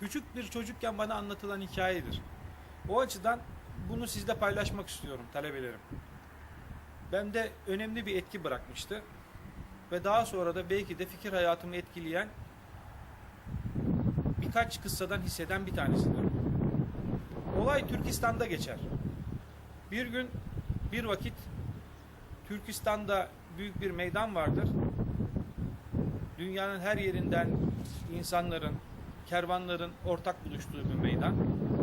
küçük bir çocukken bana anlatılan hikayedir. O açıdan bunu sizle paylaşmak istiyorum talebelerim. Bende önemli bir etki bırakmıştı. Ve daha sonra da belki de fikir hayatımı etkileyen birkaç kıssadan hisseden bir tanesidir. Olay Türkistan'da geçer. Bir gün bir vakit Türkistan'da büyük bir meydan vardır. Dünyanın her yerinden insanların, kervanların ortak buluştuğu bir meydan.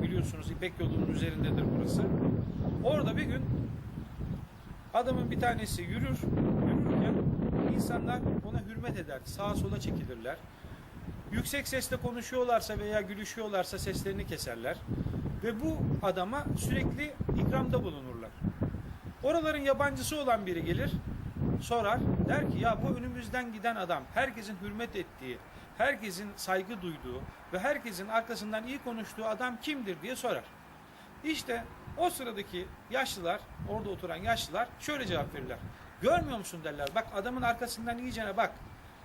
Biliyorsunuz İpek yolunun üzerindedir burası. Orada bir gün adamın bir tanesi yürür, yürürken insanlar ona hürmet eder, sağa sola çekilirler. Yüksek sesle konuşuyorlarsa veya gülüşüyorlarsa seslerini keserler. Ve bu adama sürekli ikramda bulunurlar. Oraların yabancısı olan biri gelir, sorar, der ki ya bu önümüzden giden adam, herkesin hürmet ettiği, herkesin saygı duyduğu ve herkesin arkasından iyi konuştuğu adam kimdir diye sorar. İşte o sıradaki yaşlılar, orada oturan yaşlılar şöyle cevap verirler. Görmüyor musun derler. Bak adamın arkasından iyicene bak.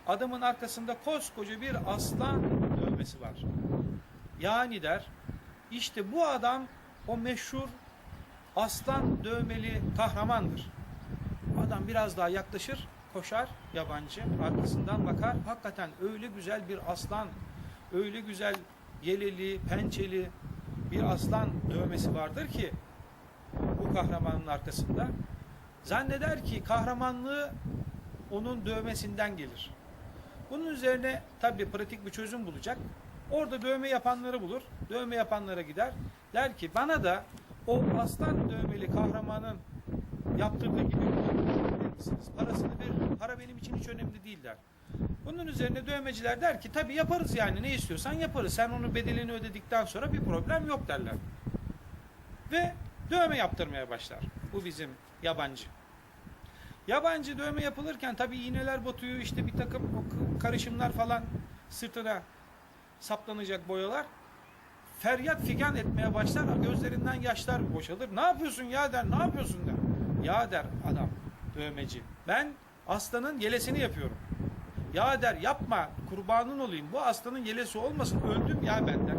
Adamın arkasında koskoca bir aslan dövmesi var. Yani der, işte bu adam o meşhur aslan dövmeli kahramandır. Adam biraz daha yaklaşır, koşar yabancı, arkasından bakar. Hakikaten öyle güzel bir aslan, öyle güzel yeleli, pençeli bir aslan dövmesi vardır ki bu kahramanın arkasında. Zanneder ki kahramanlığı onun dövmesinden gelir. Bunun üzerine tabii pratik bir çözüm bulacak. Orada dövme yapanları bulur. Dövme yapanlara gider. Der ki bana da o aslan dövmeli kahramanın yaptırdığı gibi verir misiniz? Parasını veririm. Para benim için hiç önemli değil der. Bunun üzerine dövmeciler der ki tabii yaparız yani ne istiyorsan yaparız. Sen onun bedelini ödedikten sonra bir problem yok derler. Ve dövme yaptırmaya başlar. Bu bizim yabancı. Yabancı dövme yapılırken tabii iğneler batıyor işte bir takım karışımlar falan sırtına saplanacak boyalar. Feryat figan etmeye başlar gözlerinden yaşlar boşalır. Ne yapıyorsun ya der ne yapıyorsun der. Ya der adam dövmeci ben aslanın yelesini yapıyorum. Ya der yapma kurbanın olayım bu aslanın yelesi olmasın öldüm ya ben der.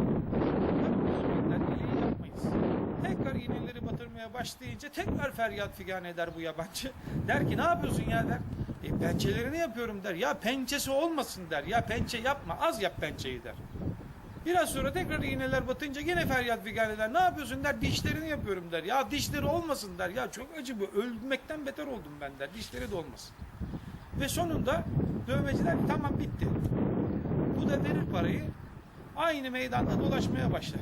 Der, yeleği yapmayız. Tekrar iğneleri batırmaya başlayınca tekrar feryat figan eder bu yabancı. Der ki ne yapıyorsun ya der. E, pençelerini yapıyorum der. Ya pençesi olmasın der. Ya pençe yapma az yap pençeyi der. Biraz sonra tekrar iğneler batınca yine feryat figan eder. Ne yapıyorsun der. Dişlerini yapıyorum der. Ya dişleri olmasın der. Ya çok acı bu. Ölmekten beter oldum ben der. Dişleri de olmasın. Ve sonunda dövmeciler tamam bitti. Bu da verir parayı. Aynı meydanda dolaşmaya başlar.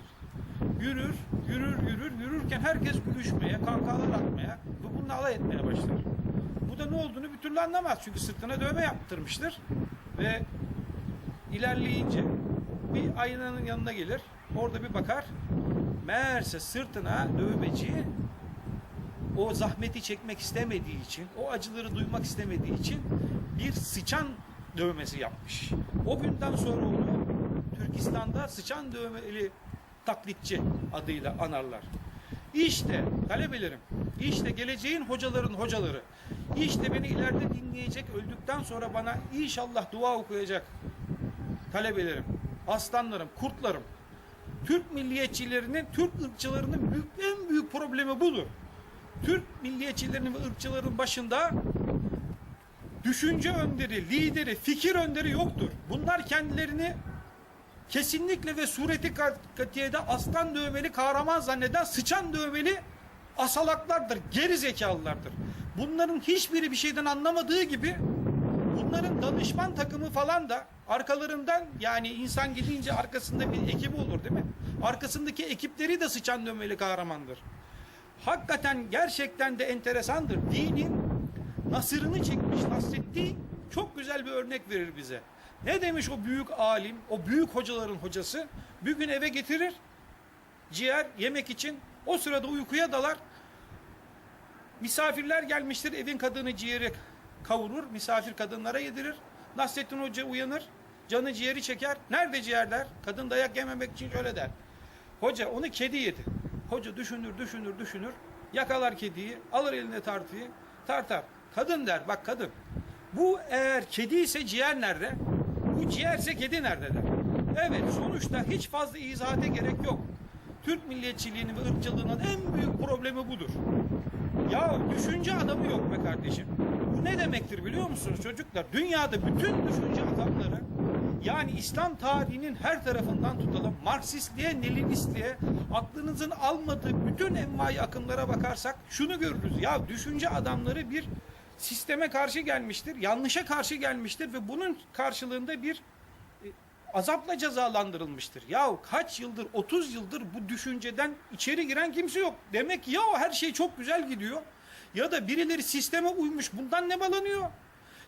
Yürür, yürür, yürür, yürürken herkes gülüşmeye, kahkahalar atmaya ve bununla alay etmeye başlar. Bu da ne olduğunu bir türlü anlamaz. Çünkü sırtına dövme yaptırmıştır. Ve ilerleyince bir aynanın yanına gelir. Orada bir bakar. Meğerse sırtına dövmeci o zahmeti çekmek istemediği için, o acıları duymak istemediği için bir sıçan dövmesi yapmış. O günden sonra onu Türkistan'da sıçan dövmeli taklitçi adıyla anarlar. İşte talebelerim, işte geleceğin hocaların hocaları, işte beni ileride dinleyecek, öldükten sonra bana inşallah dua okuyacak talebelerim, aslanlarım, kurtlarım. Türk milliyetçilerinin, Türk ırkçılarının büyük, en büyük problemi budur. Türk milliyetçilerinin ve ırkçıların başında düşünce önderi, lideri, fikir önderi yoktur. Bunlar kendilerini kesinlikle ve sureti kat- katiyede aslan dövmeli kahraman zanneden sıçan dövmeli asalaklardır, geri zekalılardır. Bunların hiçbiri bir şeyden anlamadığı gibi bunların danışman takımı falan da arkalarından yani insan gidince arkasında bir ekibi olur değil mi? Arkasındaki ekipleri de sıçan dövmeli kahramandır. Hakikaten gerçekten de enteresandır. Dinin nasırını çekmiş Nasreddin çok güzel bir örnek verir bize. Ne demiş o büyük alim, o büyük hocaların hocası? Bir gün eve getirir, ciğer yemek için. O sırada uykuya dalar. Misafirler gelmiştir, evin kadını ciğeri kavurur, misafir kadınlara yedirir. Nasrettin Hoca uyanır, canı ciğeri çeker. Nerede ciğerler? Kadın dayak yememek için şöyle der. Hoca onu kedi yedi. Hoca düşünür, düşünür, düşünür. Yakalar kediyi, alır eline tartıyı, tartar. Kadın der, bak kadın. Bu eğer kedi ise ciğer nerede? Bu ciğerse kedi nerede der. Evet sonuçta hiç fazla izahate gerek yok. Türk milliyetçiliğinin ve ırkçılığının en büyük problemi budur. Ya düşünce adamı yok be kardeşim. Bu ne demektir biliyor musunuz çocuklar? Dünyada bütün düşünce adamları yani İslam tarihinin her tarafından tutalım Marksistliğe, Leninistliğe aklınızın almadığı bütün envai akımlara bakarsak şunu görürüz. Ya düşünce adamları bir sisteme karşı gelmiştir, yanlışa karşı gelmiştir ve bunun karşılığında bir e, azapla cezalandırılmıştır. Ya kaç yıldır, 30 yıldır bu düşünceden içeri giren kimse yok. Demek ki ya her şey çok güzel gidiyor ya da birileri sisteme uymuş bundan ne balanıyor?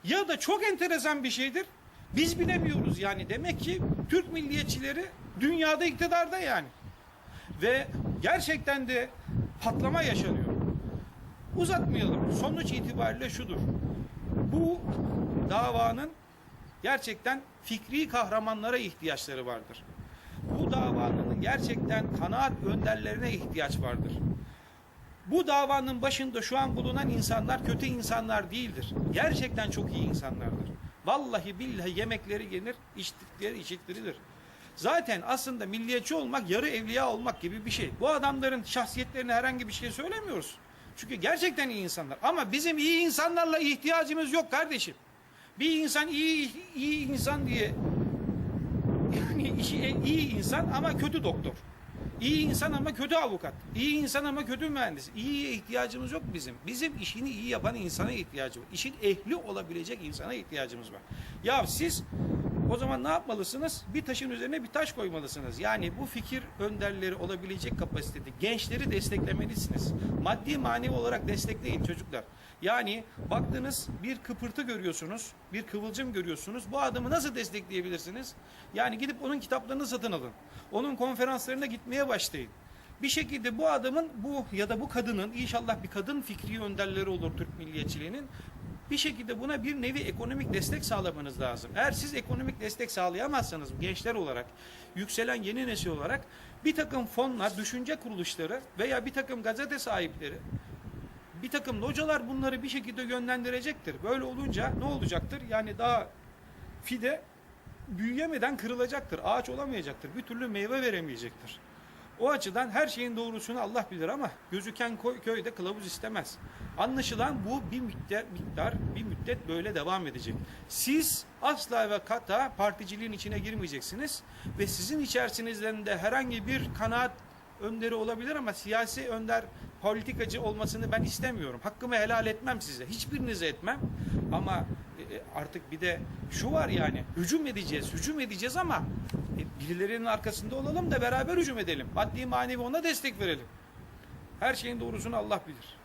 Ya da çok enteresan bir şeydir. Biz bilemiyoruz yani. Demek ki Türk milliyetçileri dünyada iktidarda yani. Ve gerçekten de patlama yaşanıyor. Uzatmayalım. Sonuç itibariyle şudur. Bu davanın gerçekten fikri kahramanlara ihtiyaçları vardır. Bu davanın gerçekten kanaat önderlerine ihtiyaç vardır. Bu davanın başında şu an bulunan insanlar kötü insanlar değildir. Gerçekten çok iyi insanlardır. Vallahi billahi yemekleri yenir, içtikleri içiktirilir. Zaten aslında milliyetçi olmak yarı evliya olmak gibi bir şey. Bu adamların şahsiyetlerine herhangi bir şey söylemiyoruz. Çünkü gerçekten iyi insanlar. Ama bizim iyi insanlarla ihtiyacımız yok kardeşim. Bir insan iyi iyi insan diye yani iyi insan ama kötü doktor. İyi insan ama kötü avukat. İyi insan ama kötü mühendis. İyiye ihtiyacımız yok bizim. Bizim işini iyi yapan insana ihtiyacımız var. İşin ehli olabilecek insana ihtiyacımız var. Ya siz o zaman ne yapmalısınız? Bir taşın üzerine bir taş koymalısınız. Yani bu fikir önderleri olabilecek kapasitede gençleri desteklemelisiniz. Maddi manevi olarak destekleyin çocuklar. Yani baktınız bir kıpırtı görüyorsunuz, bir kıvılcım görüyorsunuz. Bu adamı nasıl destekleyebilirsiniz? Yani gidip onun kitaplarını satın alın. Onun konferanslarına gitmeye başlayın. Bir şekilde bu adamın bu ya da bu kadının inşallah bir kadın fikri önderleri olur Türk milliyetçiliğinin. Bir şekilde buna bir nevi ekonomik destek sağlamanız lazım. Eğer siz ekonomik destek sağlayamazsanız gençler olarak, yükselen yeni nesil olarak bir takım fonlar, düşünce kuruluşları veya bir takım gazete sahipleri bir takım localar bunları bir şekilde yönlendirecektir. Böyle olunca ne olacaktır? Yani daha fide büyüyemeden kırılacaktır. Ağaç olamayacaktır. Bir türlü meyve veremeyecektir. O açıdan her şeyin doğrusunu Allah bilir ama gözüken köyde kılavuz istemez. Anlaşılan bu bir miktar, miktar bir müddet böyle devam edecek. Siz asla ve kata particiliğin içine girmeyeceksiniz ve sizin içerisinizden de herhangi bir kanaat önderi olabilir ama siyasi önder politikacı olmasını ben istemiyorum. Hakkımı helal etmem size. Hiçbirinize etmem. Ama e, artık bir de şu var yani hücum edeceğiz, hücum edeceğiz ama e, birilerinin arkasında olalım da beraber hücum edelim. Maddi manevi ona destek verelim. Her şeyin doğrusunu Allah bilir.